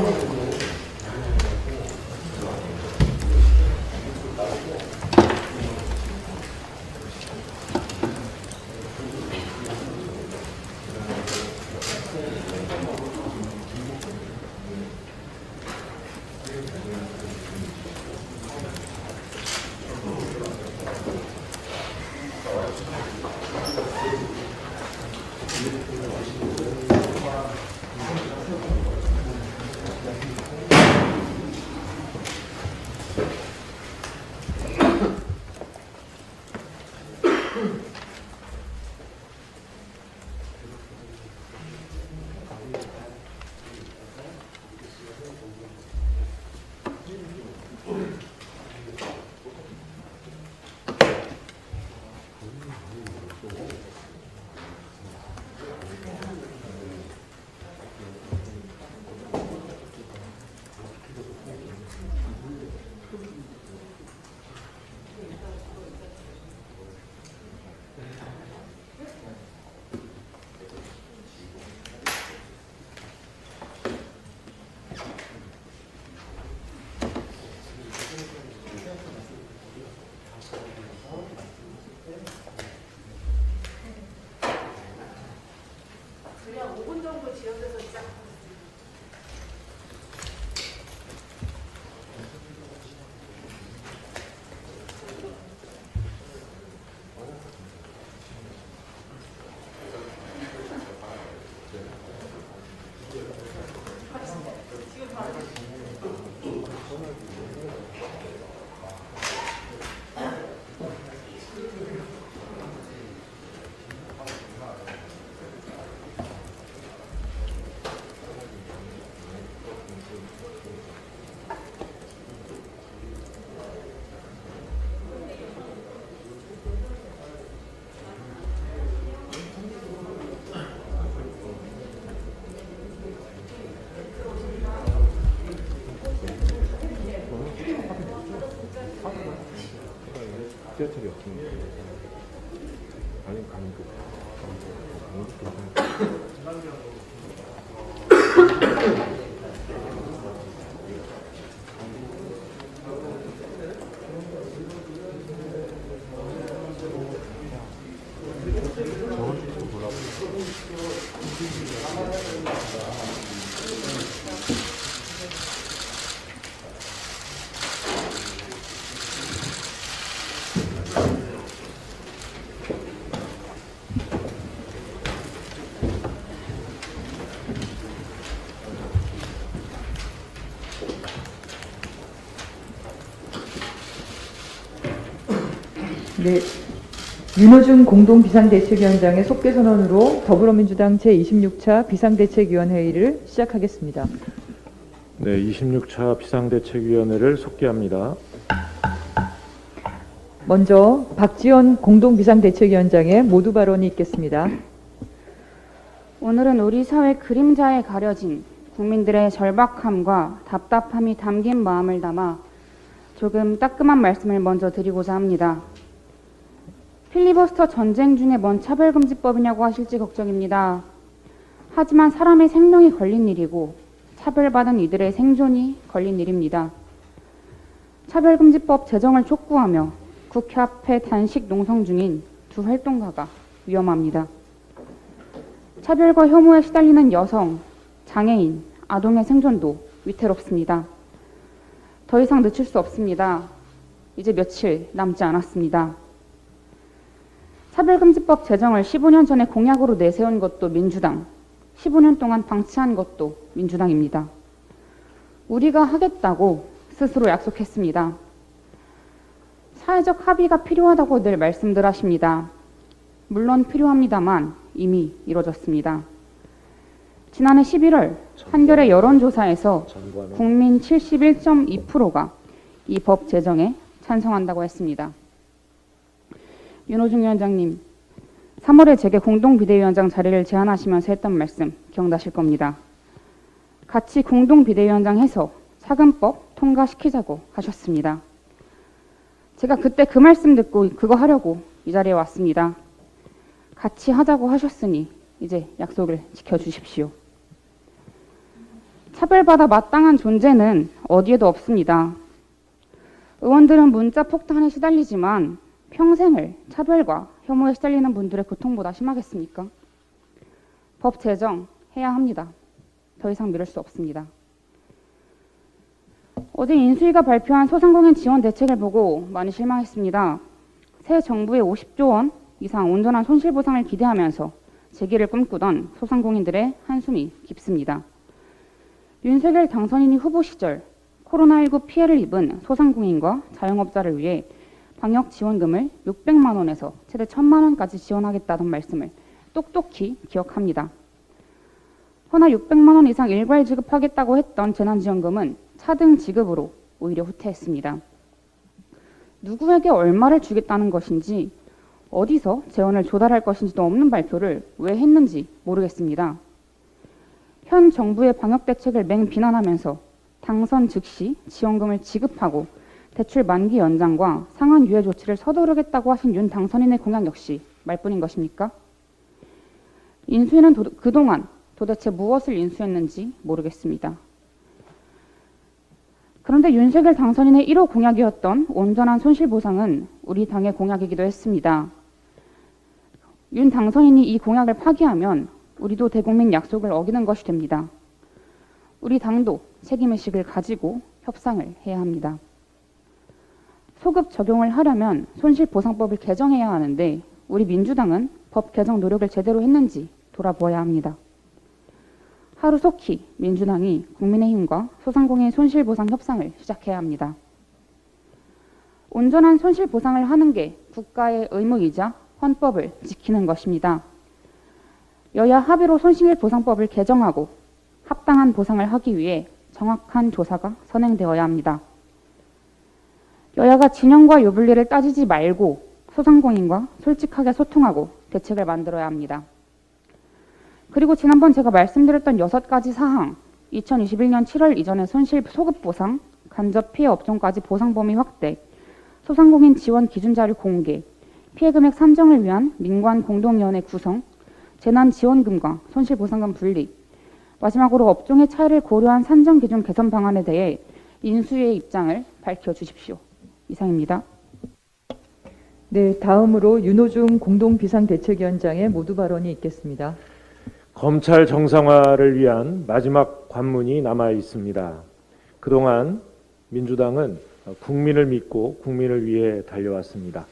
그 5분 정도 지연 시작. 지하철이 없으니까 아니 강북 강북 네. 윤호중 공동비상대책위원장의 속개 선언으로 더불어민주당 제26차 비상대책위원회의를 시작하겠습니다. 네, 26차 비상대책위원회를 속개합니다. 먼저 박지원 공동비상대책위원장의 모두 발언이 있겠습니다. 오늘은 우리 사회 그림자에 가려진 국민들의 절박함과 답답함이 담긴 마음을 담아 조금 따끔한 말씀을 먼저 드리고자 합니다. 필리버스터 전쟁 중에 뭔 차별금지법이냐고 하실지 걱정입니다. 하지만 사람의 생명이 걸린 일이고 차별받은 이들의 생존이 걸린 일입니다. 차별금지법 제정을 촉구하며 국회 앞에 단식 농성 중인 두 활동가가 위험합니다. 차별과 혐오에 시달리는 여성, 장애인, 아동의 생존도 위태롭습니다. 더 이상 늦출 수 없습니다. 이제 며칠 남지 않았습니다. 차별금지법 제정을 15년 전에 공약으로 내세운 것도 민주당, 15년 동안 방치한 것도 민주당입니다. 우리가 하겠다고 스스로 약속했습니다. 사회적 합의가 필요하다고 늘 말씀들 하십니다. 물론 필요합니다만 이미 이루어졌습니다. 지난해 11월 한겨레 여론조사에서 국민 71.2%가 이 법 제정에 찬성한다고 했습니다. 윤호중 위원장님, 3월에 제게 공동 비대위원장 자리를 제안하시면서 했던 말씀 기억나실 겁니다. 같이 공동 비대위원장 해서 차근법 통과시키자고 하셨습니다. 제가 그때 그 말씀 듣고 그거 하려고 이 자리에 왔습니다. 같이 하자고 하셨으니 이제 약속을 지켜주십시오. 차별받아 마땅한 존재는 어디에도 없습니다. 의원들은 문자 폭탄에 시달리지만 평생을 차별과 혐오에 시달리는 분들의 고통보다 심하겠습니까? 법 제정 해야 합니다. 더 이상 미룰 수 없습니다. 어제 인수위가 발표한 소상공인 지원 대책을 보고 많이 실망했습니다. 새 정부의 50조 원 이상 온전한 손실보상을 기대하면서 재기를 꿈꾸던 소상공인들의 한숨이 깊습니다. 윤석열 당선인이 후보 시절 코로나19 피해를 입은 소상공인과 자영업자를 위해 방역 지원금을 600만 원에서 최대 1000만 원까지 지원하겠다던 말씀을 똑똑히 기억합니다. 허나 600만 원 이상 일괄 지급하겠다고 했던 재난지원금은 차등 지급으로 오히려 후퇴했습니다. 누구에게 얼마를 주겠다는 것인지 어디서 재원을 조달할 것인지도 없는 발표를 왜 했는지 모르겠습니다. 현 정부의 방역 대책을 맹 비난하면서 당선 즉시 지원금을 지급하고 대출 만기 연장과 상한 유예 조치를 서두르겠다고 하신 윤 당선인의 공약 역시 말뿐인 것입니까? 인수위는 도- 그동안 도대체 무엇을 인수했는지 모르겠습니다. 그런데 윤석열 당선인의 1호 공약이었던 온전한 손실보상은 우리 당의 공약이기도 했습니다. 윤 당선인이 이 공약을 파기하면 우리도 대국민 약속을 어기는 것이 됩니다. 우리 당도 책임의식을 가지고 협상을 해야 합니다. 소급 적용을 하려면 손실보상법을 개정해야 하는데 우리 민주당은 법 개정 노력을 제대로 했는지 돌아보아야 합니다. 하루속히 민주당이 국민의힘과 소상공인 손실보상 협상을 시작해야 합니다. 온전한 손실보상을 하는 게 국가의 의무이자 헌법을 지키는 것입니다. 여야 합의로 손실보상법을 개정하고 합당한 보상을 하기 위해 정확한 조사가 선행되어야 합니다. 여야가 진영과 유불리를 따지지 말고 소상공인과 솔직하게 소통하고 대책을 만들어야 합니다. 그리고 지난번 제가 말씀드렸던 여섯 가지 사항, 2021년 7월 이전의 손실 소급 보상, 간접 피해 업종까지 보상 범위 확대, 소상공인 지원 기준 자료 공개, 피해 금액 산정을 위한 민관 공동위원회 구성, 재난 지원금과 손실 보상금 분리, 마지막으로 업종의 차이를 고려한 산정 기준 개선 방안에 대해 인수위의 입장을 밝혀 주십시오. 이상입니다. 네, 다음으로 윤호중 공동 비상대책위원장의 모두 발언이 있겠습니다. 검찰 정상화를 위한 마지막 관문이 남아 있습니다. 그동안 민주당은 국민을 믿고 국민을 위해 달려왔습니다.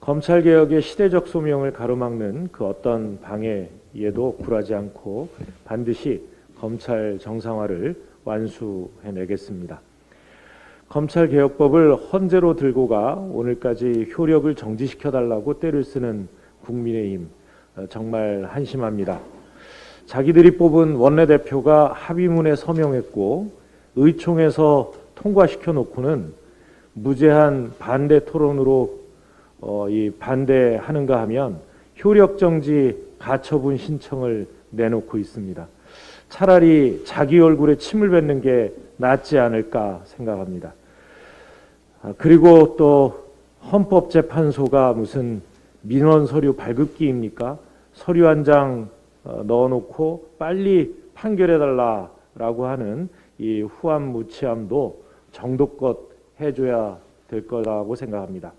검찰 개혁의 시대적 소명을 가로막는 그 어떤 방해에도 굴하지 않고 반드시 검찰 정상화를 완수해내겠습니다. 검찰 개혁법을 헌재로 들고 가 오늘까지 효력을 정지시켜 달라고 때를 쓰는 국민의힘 어, 정말 한심합니다. 자기들이 뽑은 원내대표가 합의문에 서명했고 의총에서 통과시켜 놓고는 무제한 반대 토론으로 어, 이 반대하는가 하면 효력 정지 가처분 신청을 내놓고 있습니다. 차라리 자기 얼굴에 침을 뱉는 게 낫지 않을까 생각합니다. 아, 그리고 또 헌법재판소가 무슨 민원 서류 발급기입니까? 서류 한장 어, 넣어놓고 빨리 판결해달라라고 하는 이 후암무치함도 정도껏 해줘야 될 거라고 생각합니다.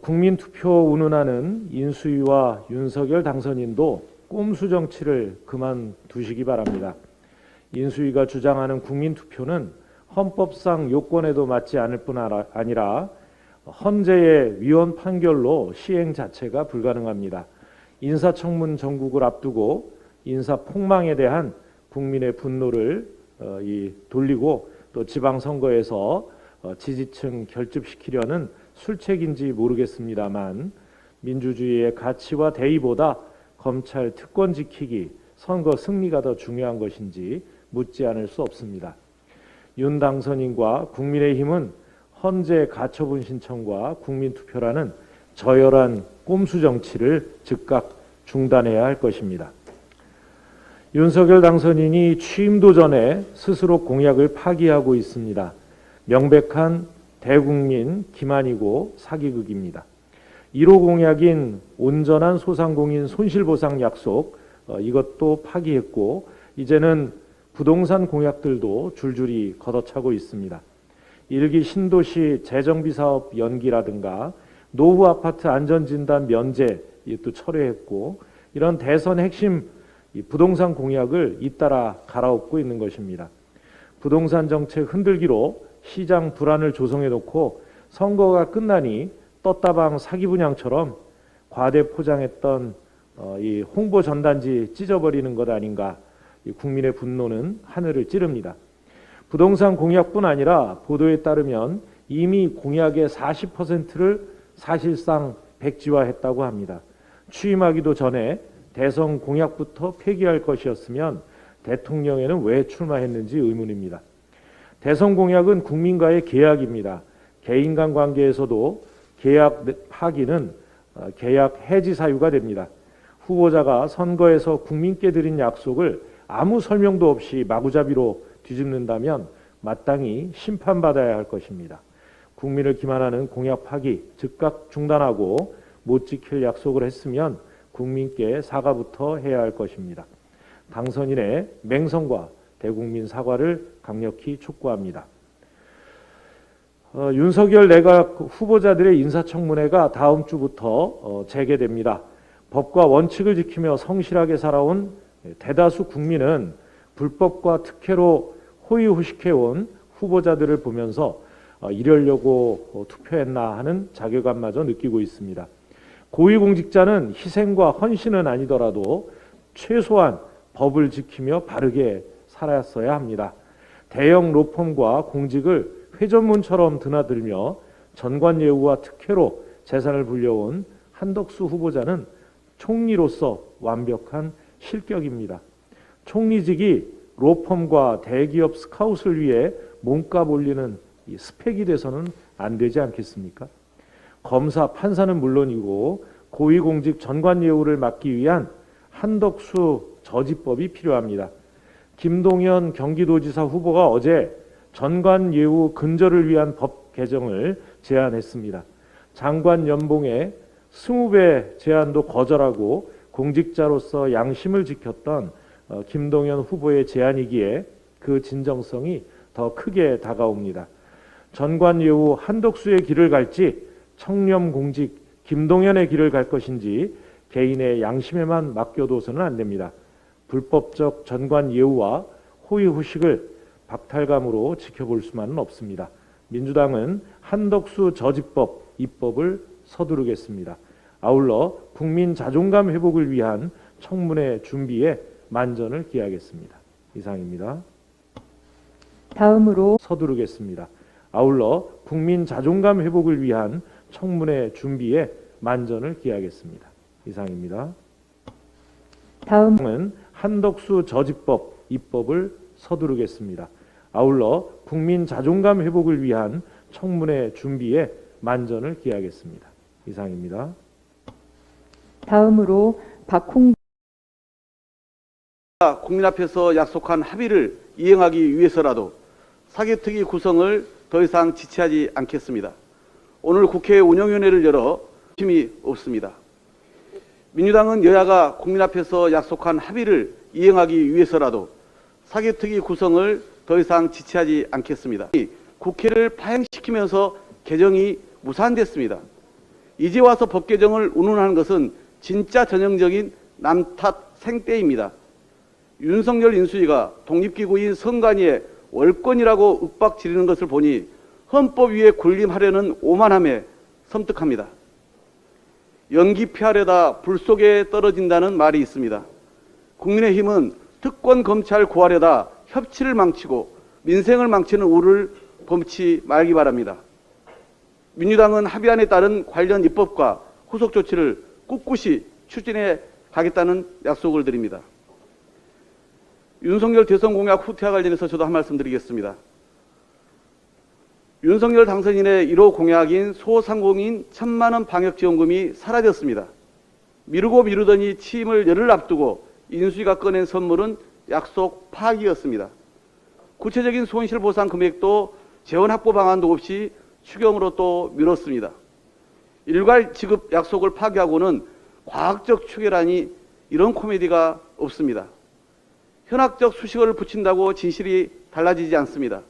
국민 투표 운운하는 인수위와 윤석열 당선인도 꼼수 정치를 그만 두시기 바랍니다. 인수위가 주장하는 국민 투표는 헌법상 요건에도 맞지 않을 뿐 아니라 헌재의 위헌 판결로 시행 자체가 불가능합니다. 인사청문 전국을 앞두고 인사 폭망에 대한 국민의 분노를 어, 이 돌리고 또 지방 선거에서 어, 지지층 결집시키려는 술책인지 모르겠습니다만 민주주의의 가치와 대의보다 검찰 특권 지키기, 선거 승리가 더 중요한 것인지 묻지 않을 수 없습니다. 윤 당선인과 국민의힘은 헌재 가처분 신청과 국민투표라는 저열한 꼼수 정치를 즉각 중단해야 할 것입니다. 윤석열 당선인이 취임도 전에 스스로 공약을 파기하고 있습니다. 명백한 대국민 기만이고 사기극입니다. 1호 공약인 온전한 소상공인 손실보상 약속 어, 이것도 파기했고 이제는 부동산 공약들도 줄줄이 걷어차고 있습니다. 일기 신도시 재정비 사업 연기라든가 노후 아파트 안전진단 면제 이것도 철회했고 이런 대선 핵심 이 부동산 공약을 잇따라 갈아엎고 있는 것입니다. 부동산 정책 흔들기로 시장 불안을 조성해 놓고 선거가 끝나니 떴다방 사기 분양처럼 과대 포장했던 어, 이 홍보 전단지 찢어버리는 것 아닌가 이 국민의 분노는 하늘을 찌릅니다. 부동산 공약뿐 아니라 보도에 따르면 이미 공약의 40%를 사실상 백지화했다고 합니다. 취임하기도 전에 대선 공약부터 폐기할 것이었으면 대통령에는 왜 출마했는지 의문입니다. 대선 공약은 국민과의 계약입니다. 개인 간 관계에서도 계약 파기는 어, 계약 해지 사유가 됩니다. 후보자가 선거에서 국민께 드린 약속을 아무 설명도 없이 마구잡이로 뒤집는다면 마땅히 심판받아야 할 것입니다. 국민을 기만하는 공약 파기 즉각 중단하고 못 지킬 약속을 했으면 국민께 사과부터 해야 할 것입니다. 당선인의 맹성과 대국민 사과를 강력히 촉구합니다. 어, 윤석열 내각 후보자들의 인사청문회가 다음 주부터 어, 재개됩니다. 법과 원칙을 지키며 성실하게 살아온 대다수 국민은 불법과 특혜로 호의호식해온 후보자들을 보면서 어, 이러려고 어, 투표했나 하는 자괴감마저 느끼고 있습니다. 고위공직자는 희생과 헌신은 아니더라도 최소한 법을 지키며 바르게 살았어야 합니다. 대형 로펌과 공직을 회전문처럼 드나들며 전관예우와 특혜로 재산을 불려온 한덕수 후보자는 총리로서 완벽한 실격입니다. 총리직이 로펌과 대기업 스카웃을 위해 몸값 올리는 이 스펙이 돼서는 안 되지 않겠습니까? 검사, 판사는 물론이고 고위공직 전관 예우를 막기 위한 한덕수 저지법이 필요합니다. 김동연 경기도지사 후보가 어제 전관 예우 근절을 위한 법 개정을 제안했습니다. 장관 연봉의 20배 제한도 거절하고 공직자로서 양심을 지켰던 어, 김동연 후보의 제안이기에 그 진정성이 더 크게 다가옵니다. 전관예우 한덕수의 길을 갈지 청렴 공직 김동연의 길을 갈 것인지 개인의 양심에만 맡겨둬서는 안 됩니다. 불법적 전관 예우와 호의 후식을 박탈감으로 지켜볼 수만은 없습니다. 민주당은 한덕수 저지법 입법을 서두르겠습니다. 아울러 국민 자존감 회복을 위한 청문회 준비에 만전을 기하겠습니다. 이상입니다. 다음으로 서두르겠습니다. 아울러 국민 자존감 회복을 위한 청문회 준비에 만전을 기하겠습니다. 이상입니다. 다음 은 한덕수 저지법 입법을 서두르겠습니다. 아울러 국민 자존감 회복을 위한 청문회 준비에 만전을 기하겠습니다. 이상입니다. 다음으로 박홍 국민 앞에서 약속한 합의를 이행하기 위해서라도 사개특위 구성을 더 이상 지체하지 않겠습니다. 오늘 국회 운영위원회를 열어 힘이 없습니다. 민주당은 여야가 국민 앞에서 약속한 합의를 이행하기 위해서라도 사개특위 구성을 더 이상 지체하지 않겠습니다. 국회를 파행시키면서 개정이 무산됐습니다. 이제 와서 법 개정을 운운하는 것은 진짜 전형적인 남탓 생떼입니다. 윤석열 인수위가 독립기구인 선관위의 월권이라고 윽박 지르는 것을 보니 헌법 위에 군림하려는 오만함에 섬뜩합니다. 연기 피하려다 불 속에 떨어진다는 말이 있습니다. 국민의힘은 특권 검찰 구하려다 협치를 망치고 민생을 망치는 우를 범치 말기 바랍니다. 민주당은 합의안에 따른 관련 입법과 후속 조치를 꿋꿋이 추진해 가겠다는 약속을 드립니다. 윤석열 대선 공약 후퇴와 관련해서 저도 한 말씀 드리겠습니다. 윤석열 당선인의 1호 공약인 소상공인 천만 원 방역 지원금이 사라졌습니다. 미루고 미루더니 취임을 열흘 앞두고 인수위가 꺼낸 선물은 약속 파기였습니다. 구체적인 손실 보상 금액도 재원 확보 방안도 없이 추경으로 또 미뤘습니다. 일괄 지급 약속을 파기하고는 과학적 추계라니 이런 코미디가 없습니다. 현학적 수식어를 붙인다고 진실이 달라지지 않습니다.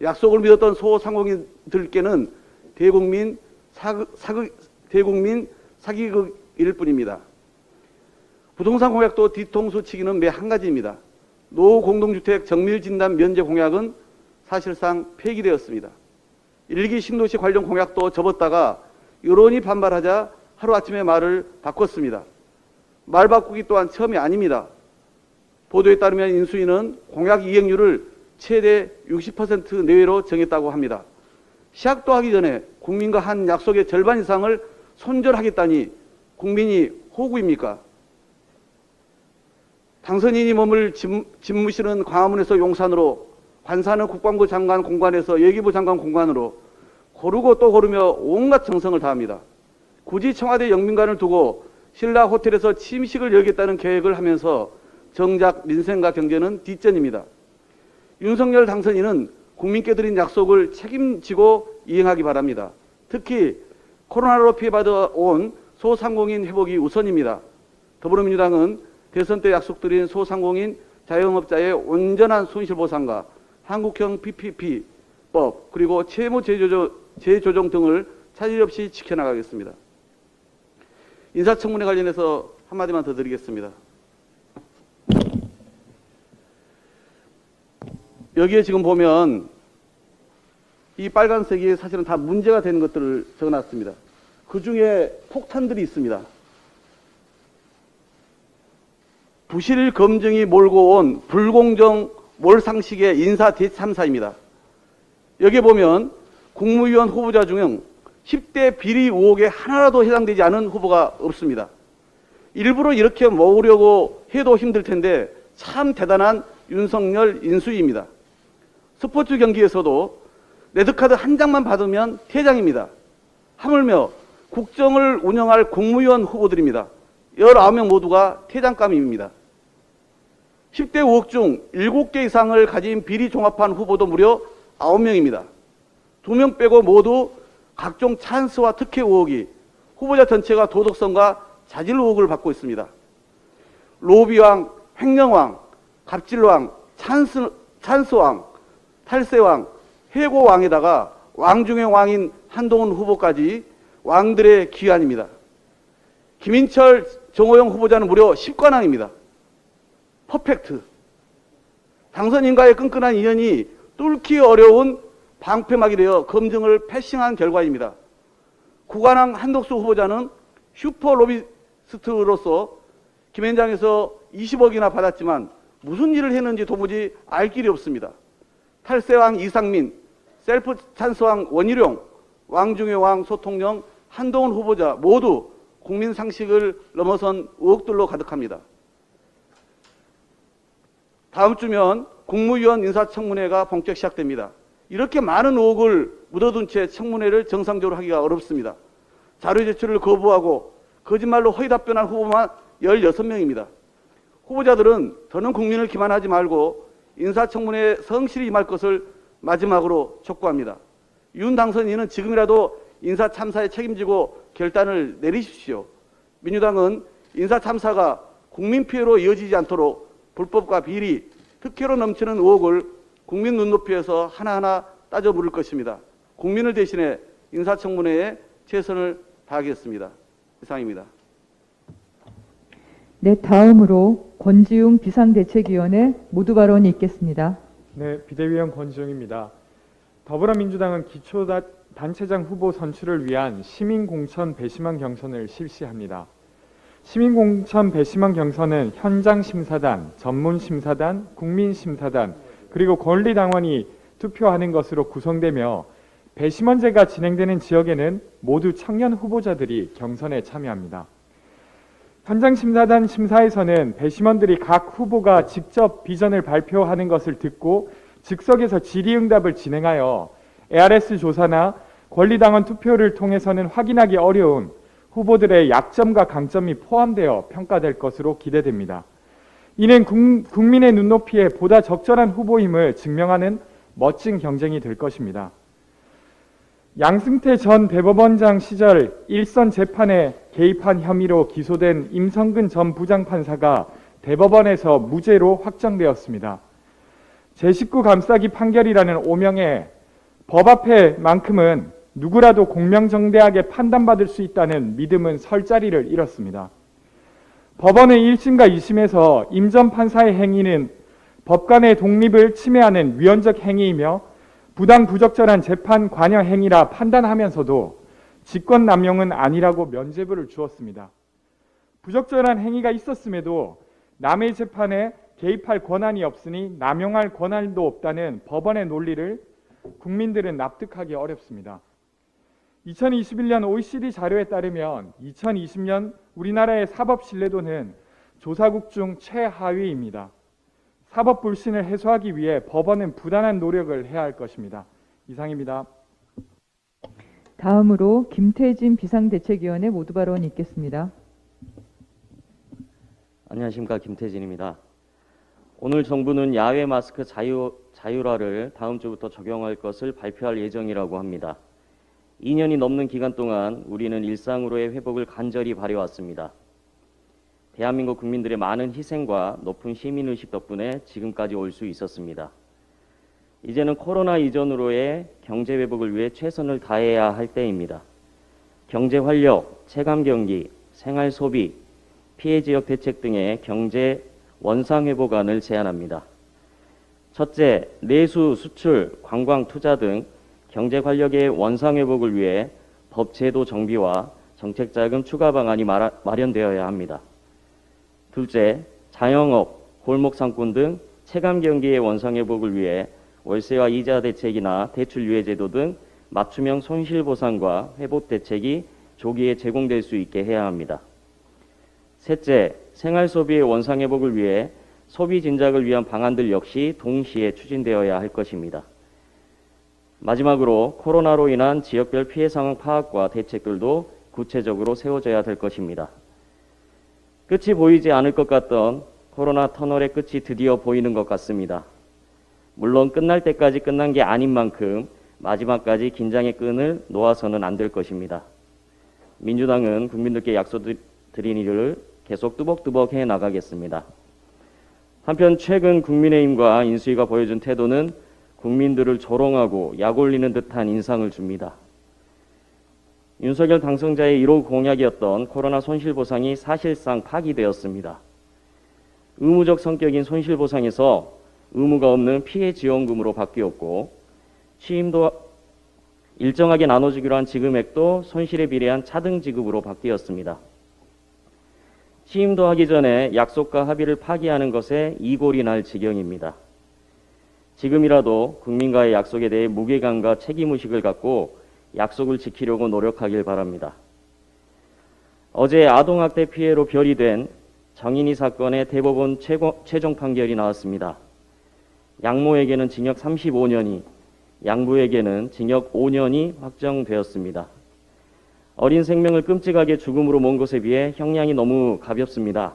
약속을 믿었던 소상공인들께는 대국민 사극, 사극, 대국민 사기극일 뿐입니다. 부동산 공약도 뒤통수 치기는 매 한 가지입니다. 노후 공동주택 정밀 진단 면제 공약은 사실상 폐기되었습니다. 일기 신도시 관련 공약도 접었다가 여론이 반발하자 하루아침에 말을 바꿨습니다. 말 바꾸기 또한 처음이 아닙니다. 보도에 따르면 인수위는 공약 이행률을 최대 60% 내외로 정했다고 합니다. 시작도 하기 전에 국민과 한 약속의 절반 이상을 손절하겠다니 국민이 호구입니까? 당선인이 몸을 집, 집무실은 광화문에서 용산으로 관사는 국방부 장관 공관에서 예기부 장관 공관으로 고르고 또 고르며 온갖 정성을 다합니다. 굳이 청와대 영민관을 두고 신라 호텔에서 침식을 열겠다는 계획을 하면서 정작 민생과 경제는 뒷전입니다. 윤석열 당선인은 국민께 드린 약속을 책임지고 이행하기 바랍니다. 특히 코로나로 피해받아 온 소상공인 회복이 우선입니다. 더불어민주당은 대선 때 약속드린 소상공인 자영업자의 온전한 손실보상과 한국형 PPP법 그리고 채무 재조정, 재조정 등을 차질 없이 지켜나가겠습니다. 인사청문회 관련해서 한마디만 더 드리겠습니다. 여기에 지금 보면 이 빨간색이 사실은 다 문제가 되는 것들을 적어놨습니다. 그 중에 폭탄들이 있습니다. 부실 검증이 몰고 온 불공정 몰상식의 인사 대참사입니다. 여기 보면 국무위원 후보자 중 10대 비리 의혹에 하나라도 해당되지 않은 후보가 없습니다. 일부러 이렇게 모으려고 해도 힘들 텐데 참 대단한 윤석열 인수위입니다. 스포츠 경기에서도 레드카드 한 장만 받으면 퇴장입니다. 하물며 국정을 운영할 국무위원 후보들입니다. 19명 모두가 퇴장감입니다. 10대 의혹 중 7개 이상을 가진 비리 종합한 후보도 무려 9명입니다. 2명 빼고 모두 각종 찬스와 특혜 의혹이 후보자 전체가 도덕성과 자질 의혹을 받고 있습니다. 로비왕, 횡령왕, 갑질왕, 찬스, 찬스왕, 탈세왕, 해고왕에다가 왕 중의 왕인 한동훈 후보까지 왕들의 귀환입니다. 김인철, 정호영 후보자는 무려 10관왕입니다. 퍼펙트. 당선인과의 끈끈한 인연이 뚫기 어려운 방패막이 되어 검증을 패싱한 결과입니다. 구관왕 한덕수 후보자는 슈퍼 로비스트로서 김현장에서 20억이나 받았지만 무슨 일을 했는지 도무지 알 길이 없습니다. 탈세왕 이상민, 셀프 찬스왕 원희룡, 왕중의 왕 소통령, 한동훈 후보자 모두 국민 상식을 넘어선 의혹들로 가득합니다. 다음 주면 국무위원 인사청문회가 본격 시작됩니다. 이렇게 많은 의혹을 묻어둔 채 청문회를 정상적으로 하기가 어렵습니다. 자료 제출을 거부하고 거짓말로 허위 답변한 후보만 16명입니다. 후보자들은 더는 국민을 기만하지 말고 인사청문회에 성실히 임할 것을 마지막으로 촉구합니다. 윤 당선인은 지금이라도 인사 참사에 책임지고 결단을 내리십시오. 민주당은 인사 참사가 국민 피해로 이어지지 않도록 불법과 비리, 특혜로 넘치는 의혹을 국민 눈높이에서 하나하나 따져 물을 것입니다. 국민을 대신해 인사청문회에 최선을 다하겠습니다. 이상입니다. 네, 다음으로 권지웅 비상대책위원회 모두 발언이 있겠습니다. 네, 비대위원 권지웅입니다. 더불어민주당은 기초단체장 후보 선출을 위한 시민공천 배심원 경선을 실시합니다. 시민공천 배심원 경선은 현장 심사단, 전문 심사단, 국민 심사단, 그리고 권리당원이 투표하는 것으로 구성되며 배심원제가 진행되는 지역에는 모두 청년 후보자들이 경선에 참여합니다. 현장 심사단 심사에서는 배심원들이 각 후보가 직접 비전을 발표하는 것을 듣고 즉석에서 질의응답을 진행하여 ARS 조사나 권리당원 투표를 통해서는 확인하기 어려운 후보들의 약점과 강점이 포함되어 평가될 것으로 기대됩니다. 이는 국- 국민의 눈높이에 보다 적절한 후보임을 증명하는 멋진 경쟁이 될 것입니다. 양승태 전 대법원장 시절 일선 재판에 개입한 혐의로 기소된 임성근 전 부장판사가 대법원에서 무죄로 확정되었습니다. 제19 감싸기 판결이라는 오명에 법 앞에만큼은 누구라도 공명정대하게 판단받을 수 있다는 믿음은 설 자리를 잃었습니다. 법원은 1심과 2심에서 임전 판사의 행위는 법관의 독립을 침해하는 위헌적 행위이며 부당 부적절한 재판 관여 행위라 판단하면서도 직권 남용은 아니라고 면죄부를 주었습니다. 부적절한 행위가 있었음에도 남의 재판에 개입할 권한이 없으니 남용할 권한도 없다는 법원의 논리를 국민들은 납득하기 어렵습니다. 2021년 OECD 자료에 따르면 2020년 우리나라의 사법 신뢰도는 조사국 중 최하위입니다. 사법 불신을 해소하기 위해 법원은 부단한 노력을 해야 할 것입니다. 이상입니다. 다음으로 김태진 비상대책위원회 모두 발언 있겠습니다. 안녕하십니까 김태진입니다. 오늘 정부는 야외 마스크 자유, 자율화를 다음 주부터 적용할 것을 발표할 예정이라고 합니다. 2년이 넘는 기간 동안 우리는 일상으로의 회복을 간절히 바래왔습니다. 대한민국 국민들의 많은 희생과 높은 시민의식 덕분에 지금까지 올 수 있었습니다. 이제는 코로나 이전으로의 경제 회복을 위해 최선을 다해야 할 때입니다. 경제 활력, 체감 경기, 생활 소비, 피해 지역 대책 등의 경제 원상 회복안을 제안합니다. 첫째, 내수, 수출, 관광, 투자 등 경제 활력의 원상 회복을 위해 법 제도 정비와 정책 자금 추가 방안이 마련되어야 합니다. 둘째, 자영업, 골목 상권 등 체감 경기의 원상 회복을 위해 월세와 이자 대책이나 대출 유예 제도 등 맞춤형 손실 보상과 회복 대책이 조기에 제공될 수 있게 해야 합니다. 셋째, 생활 소비의 원상 회복을 위해 소비 진작을 위한 방안들 역시 동시에 추진되어야 할 것입니다. 마지막으로 코로나로 인한 지역별 피해 상황 파악과 대책들도 구체적으로 세워져야 될 것입니다. 끝이 보이지 않을 것 같던 코로나 터널의 끝이 드디어 보이는 것 같습니다. 물론 끝날 때까지 끝난 게 아닌 만큼 마지막까지 긴장의 끈을 놓아서는 안 될 것입니다. 민주당은 국민들께 약속드린 일을 계속 뚜벅뚜벅 해 나가겠습니다. 한편 최근 국민의힘과 인수위가 보여준 태도는 국민들을 조롱하고 약올리는 듯한 인상을 줍니다. 윤석열 당선자의 1호 공약이었던 코로나 손실보상이 사실상 파기되었습니다. 의무적 성격인 손실보상에서 의무가 없는 피해 지원금으로 바뀌었고 취임도 일정하게 나눠주기로 한 지급액도 손실에 비례한 차등 지급으로 바뀌었습니다. 취임도 하기 전에 약속과 합의를 파기하는 것에 이골이 날 지경입니다. 지금이라도 국민과의 약속에 대해 무게감과 책임의식을 갖고 약속을 지키려고 노력하길 바랍니다. 어제 아동학대 피해로 별이 된 정인이 사건의 대법원 최고, 최종 판결이 나왔습니다. 양모에게는 징역 35년이, 양부에게는 징역 5년이 확정되었습니다. 어린 생명을 끔찍하게 죽음으로 먼 것에 비해 형량이 너무 가볍습니다.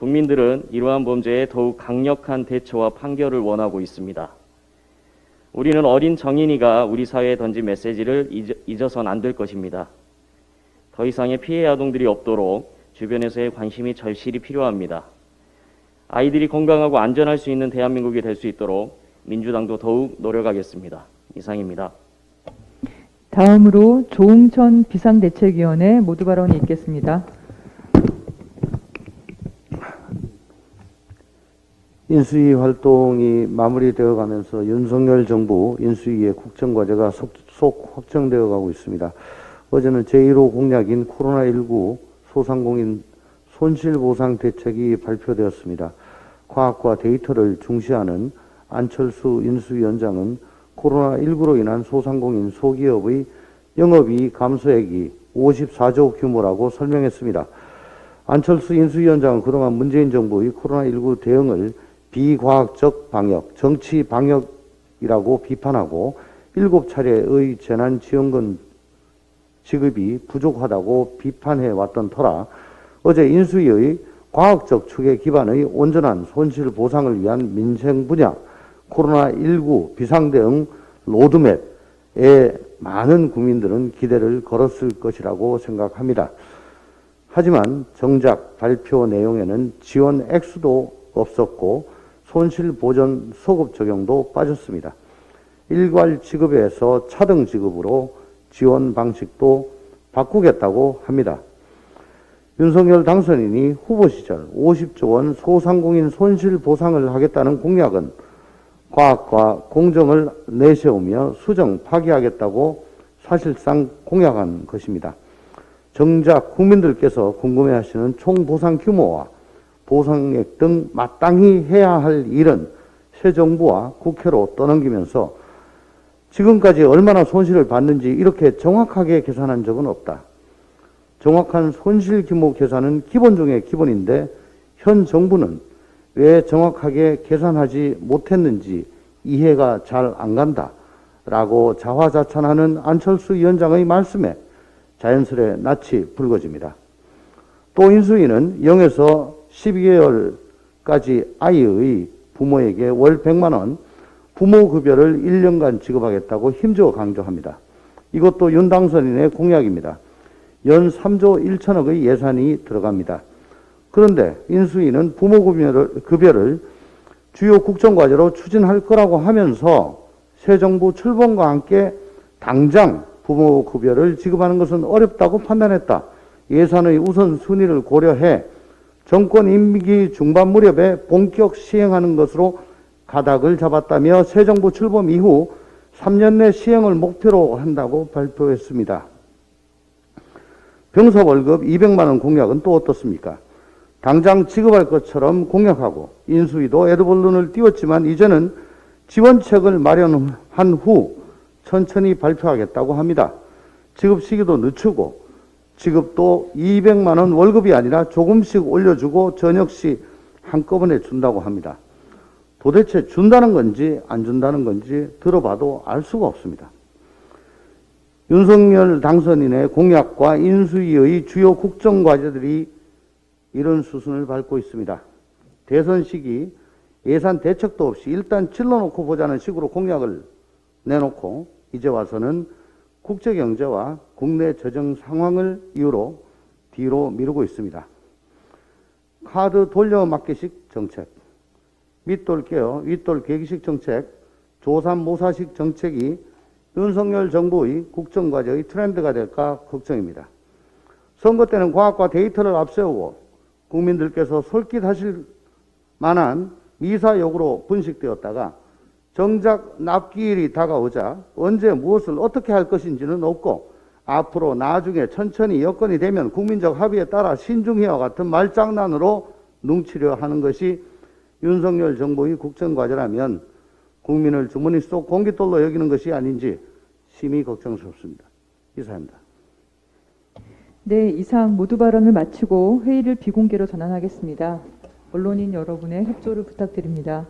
국민들은 이러한 범죄에 더욱 강력한 대처와 판결을 원하고 있습니다. 우리는 어린 정인이가 우리 사회에 던진 메시지를 잊어, 잊어선 안 될 것입니다. 더 이상의 피해 아동들이 없도록 주변에서의 관심이 절실히 필요합니다. 아이들이 건강하고 안전할 수 있는 대한민국이 될 수 있도록 민주당도 더욱 노력하겠습니다. 이상입니다. 다음으로 조응천 비상대책위원회 모두 발언이 있겠습니다. 인수위 활동이 마무리되어 가면서 윤석열 정부 인수위의 국정과제가 속, 속 확정되어 가고 있습니다. 어제는 제1호 공약인 코로나19 소상공인 손실보상 대책이 발표되었습니다. 과학과 데이터를 중시하는 안철수 인수위원장은 코로나19로 인한 소상공인 소기업의 영업이익 감소액이 54조 규모라고 설명했습니다. 안철수 인수위원장은 그동안 문재인 정부의 코로나19 대응을 비과학적 방역, 정치 방역이라고 비판하고 7차례의 재난지원금 지급이 부족하다고 비판해 왔던 터라 어제 인수위의 과학적 추계 기반의 온전한 손실 보상을 위한 민생 분야 코로나19 비상대응 로드맵에 많은 국민들은 기대를 걸었을 것이라고 생각합니다. 하지만 정작 발표 내용에는 지원 액수도 없었고 손실 보전 소급 적용도 빠졌습니다. 일괄 지급에서 차등 지급으로 지원 방식도 바꾸겠다고 합니다. 윤석열 당선인이 후보 시절 50조 원 소상공인 손실 보상을 하겠다는 공약은 과학과 공정을 내세우며 수정 파기하겠다고 사실상 공약한 것입니다. 정작 국민들께서 궁금해하시는 총 보상 규모와 보상액 등 마땅히 해야 할 일은 새 정부와 국회로 떠넘기면서 지금까지 얼마나 손실을 봤는지 이렇게 정확하게 계산한 적은 없다. 정확한 손실 규모 계산은 기본 중의 기본인데 현 정부는 왜 정확하게 계산하지 못했는지 이해가 잘 안 간다. 라고 자화자찬하는 안철수 위원장의 말씀에 자연스레 낯이 붉어집니다. 또 인수위는 0에서 12개월까지 아이의 부모에게 월 100만 원 부모 급여를 1년간 지급하겠다고 힘주어 강조합니다. 이것도 윤 당선인의 공약입니다. 연 3조 1천억의 예산이 들어갑니다. 그런데 인수위는 부모 급여를 급여를 주요 국정과제로 추진할 거라고 하면서 새 정부 출범과 함께 당장 부모 급여를 지급하는 것은 어렵다고 판단했다. 예산의 우선순위를 고려해 정권 임기 중반 무렵에 본격 시행하는 것으로 가닥을 잡았다며 새 정부 출범 이후 3년 내 시행을 목표로 한다고 발표했습니다. 병사 월급 200만 원 공약은 또 어떻습니까? 당장 지급할 것처럼 공약하고 인수위도 에드벌룬을 띄웠지만 이제는 지원책을 마련한 후 천천히 발표하겠다고 합니다. 지급 시기도 늦추고 지급도 200만 원 월급이 아니라 조금씩 올려주고 저녁 시 한꺼번에 준다고 합니다. 도대체 준다는 건지 안 준다는 건지 들어봐도 알 수가 없습니다. 윤석열 당선인의 공약과 인수위의 주요 국정과제들이 이런 수순을 밟고 있습니다. 대선 시기 예산 대책도 없이 일단 찔러놓고 보자는 식으로 공약을 내놓고 이제 와서는 국제 경제와 국내 재정 상황을 이유로 뒤로 미루고 있습니다. 카드 돌려막기식 정책, 밑돌 깨어 윗돌 계기식 정책, 조삼모사식 정책이 윤석열 정부의 국정과제의 트렌드가 될까 걱정입니다. 선거 때는 과학과 데이터를 앞세우고 국민들께서 솔깃하실 만한 미사역으로 분식되었다가 정작 납기일이 다가오자 언제 무엇을 어떻게 할 것인지는 없고 앞으로 나중에 천천히 여건이 되면 국민적 합의에 따라 신중해와 같은 말장난으로 눈치려 하는 것이 윤석열 정부의 국정과제라면 국민을 주머니 속 공깃돌로 여기는 것이 아닌지 심히 걱정스럽습니다. 이사입니다. 네, 이상 모두 발언을 마치고 회의를 비공개로 전환하겠습니다. 언론인 여러분의 협조를 부탁드립니다.